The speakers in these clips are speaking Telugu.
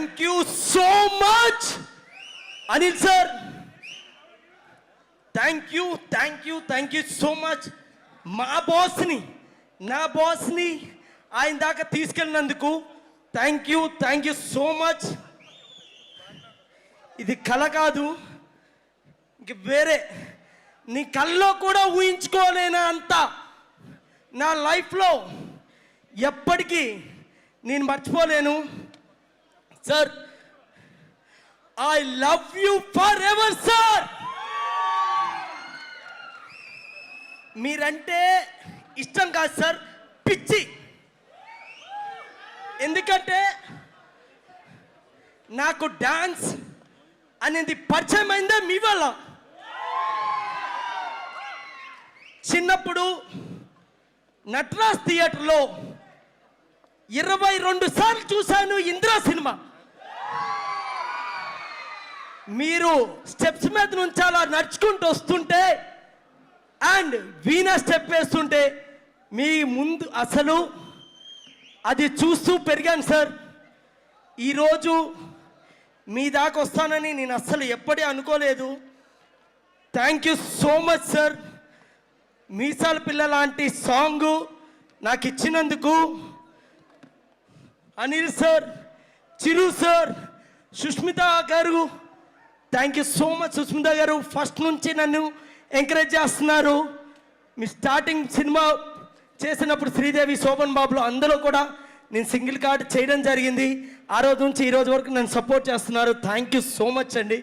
Thank you so much. Anil sir thank you thank you thank you so much. మా బాస్ని నా బాస్ని ఆయన దాకా తీసుకెళ్ళినందుకు thank you thank you so much. ఇది కళ కాదు ఇంక వేరే. నీ కల్లో కూడా ఊహించుకోలేనా అంత? నా లైఫ్లో ఎప్పటికీ నేను మర్చిపోలేను. Sir I love you forever sir మీరంటే ఇష్టం కాదు సార్ పిచ్చి. ఎందుకంటే నాకు డాన్స్ అనేది పరిచయం అయిందే మీ వల్ల. చిన్నప్పుడు నటరాజ్ థియేటర్లో ఇరవై రెండు సార్లు చూశాను ఇందిరా సినిమా. మీరు స్టెప్స్ మీద నుంచి అలా నడుచుకుంటూ వస్తుంటే అండ్ వీణా స్టెప్ వేస్తుంటే మీ ముందు అసలు అది చూస్తూ పెరిగాను సార్ ఈరోజు మీ దాకా వస్తానని నేను అస్సలు ఎప్పుడీ అనుకోలేదు. Thank you so much sir Meesala Pilla లాంటి సాంగ్ నాకు ఇచ్చినందుకు అనిల్ సార్ చిరు సార్ సుష్మిత గారు thank you so much Sushmita గారు. ఫస్ట్ నుంచి నన్ను ఎంకరేజ్ చేస్తున్నారు. మీ స్టార్టింగ్ సినిమా చేసినప్పుడు శ్రీదేవి శోభన్ బాబులో అందరూ కూడా నేను సింగిల్ కార్డ్ చేయడం జరిగింది. ఆ రోజు నుంచి ఈ రోజు వరకు నన్ను సపోర్ట్ చేస్తున్నారు. థ్యాంక్ యూ సో మచ్ అండి.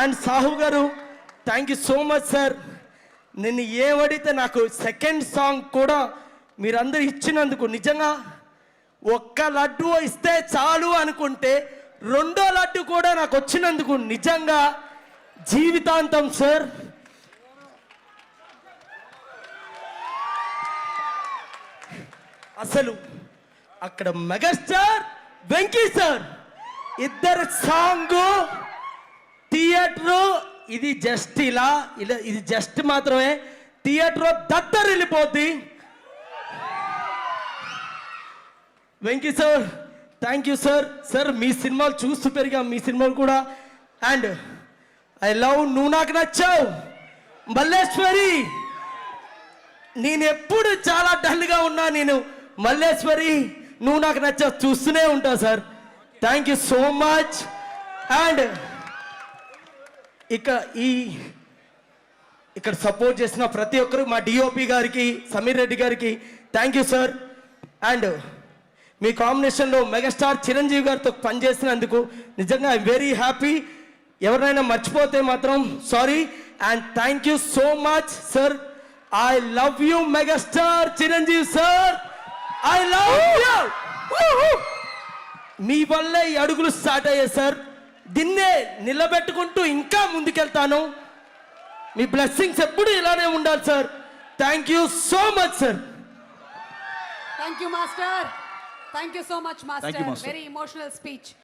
అండ్ సాహు గారు thank you so much sir నేను ఏమడితే నాకు సెకండ్ సాంగ్ కూడా మీరందరూ ఇచ్చినందుకు నిజంగా ఒక్క లడ్డు ఇస్తే చాలు అనుకుంటే రెండో లడ్డు కూడా నాకు వచ్చినందుకు నిజంగా జీవితాంతం సార్ అసలు అక్కడ మెగాస్టార్ వెంకీ సార్ ఇద్దరు సాంగ్ థియేటర్ ఇది జస్ట్ ఇలా ఇలా ఇది జస్ట్ మాత్రమే. థియేటర్ దత్తర్ వెళ్ళిపోద్ది Venky sir thank you sir sir మీ సినిమాలు చూస్తూ పెరిగాం మీ సినిమాలు కూడా. అండ్ ఐ లవ్ నువ్వు నాకు నచ్చావు మల్లేశ్వరి. నేను ఎప్పుడు చాలా డల్గా ఉన్నా నేను మల్లేశ్వరి నువ్వు నాకు నచ్చావు చూస్తూనే ఉంటా sir thank you so much and ఇక ఈ ఇక్కడ సపోర్ట్ చేసిన ప్రతి ఒక్కరు మా డిఓపి గారికి సమీర్ రెడ్డి గారికి థ్యాంక్ యూ సార్ అండ్ మీ కాంబినేషన్లో మెగాస్టార్ చిరంజీవి గారితో పనిచేసినందుకు నిజంగా ఐ వెరీ హ్యాపీ ఎవరైనా మర్చిపోతే మాత్రం sorry and thank you so much sir I love you megastar Chiranjeevi sir I love you మీ వల్లే ఈ అడుగులు స్టార్ట్ అయ్యాయి సార్ దీన్నే నిలబెట్టుకుంటూ ఇంకా ముందుకెళ్తాను. మీ బ్లెస్సింగ్స్ ఎప్పుడు ఇలానే ఉండాలి sir thank you so much sir thank you master Thank you so much, Master. Master. Very emotional speech.